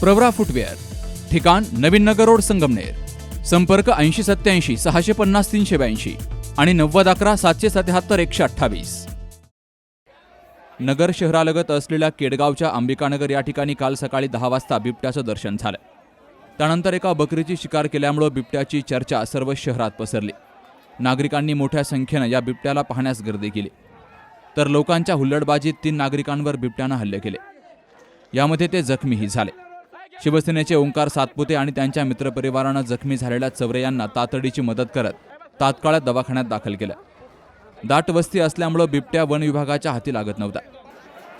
Pravara footwear ठिकाण नवीन नगर road Sangamner संपर्क ऐंशी सत्याऐंशी सहाशे पन्नास तीनशे ब्याऐंशी आणि नव्वद अकरा सातशे सत्याहत्तर एकशे अठ्ठावीस. नगर शहरालगत असलेल्या केडगावच्या अंबिकानगर या ठिकाणी काल सकाळी दहा वाजता बिबट्याचं दर्शन झालं. त्यानंतर एका बकरीची शिकार केल्यामुळं बिबट्याची चर्चा सर्व शहरात पसरली. नागरिकांनी मोठ्या संख्येनं या बिबट्याला पाहण्यास गर्दी केली. तर लोकांच्या हुल्लडबाजीत तीन नागरिकांवर बिबट्यानं हल्ले केले. यामध्ये ते जखमीही झाले. शिवसेनेचे ओंकार सातपुते आणि त्यांच्या मित्रपरिवारानं जखमी झालेल्या चवरे यांना तातडीची मदत करत तात्काळ दवाखान्यात दाखल केलं. दाट वस्ती असल्यामुळं बिबट्या वन विभागाच्या हाती लागत नव्हता.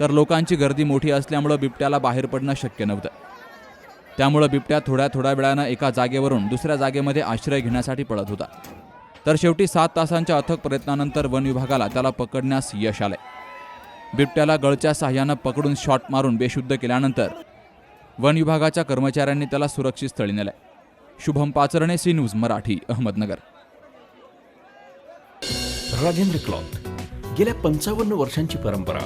तर लोकांची गर्दी मोठी असल्यामुळं बिबट्याला बाहेर पडणं शक्य नव्हतं. त्यामुळं बिबट्या थोड्या थोड्या वेळानं एका जागेवरून दुसऱ्या जागेमध्ये आश्रय घेण्यासाठी पळत होता. तर शेवटी सात तासांच्या अथक प्रयत्नानंतर वन विभागाला त्याला पकडण्यास यश आले बिबट्याला गळच्या साह्यानं पकडून शॉट मारून बेशुद्ध केल्यानंतर वन विभागाच्या कर्मचाऱ्यांनी त्याला सुरक्षित स्थळी नेलंय. Shubham Pacharne C News Marathi Ahmednagar. Rajendra cloth. गेल्या पंचावन्न वर्षांची परंपरा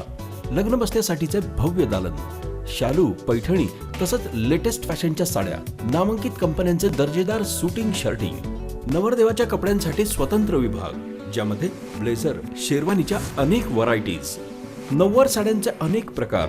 लग्न बसण्यासाठीचे भव्य दालन शालू पैठणी तसंच लेटेस्ट फॅशनच्या साड्या नामांकित कंपन्यांचे दर्जेदार सुटिंग शर्टिंग नवरदेवाच्या कपड्यांसाठी स्वतंत्र विभाग ज्यामध्ये ब्लेझर शेरवानीच्या अनेक व्हरायटीज नव्वार साड्यांचे अनेक प्रकार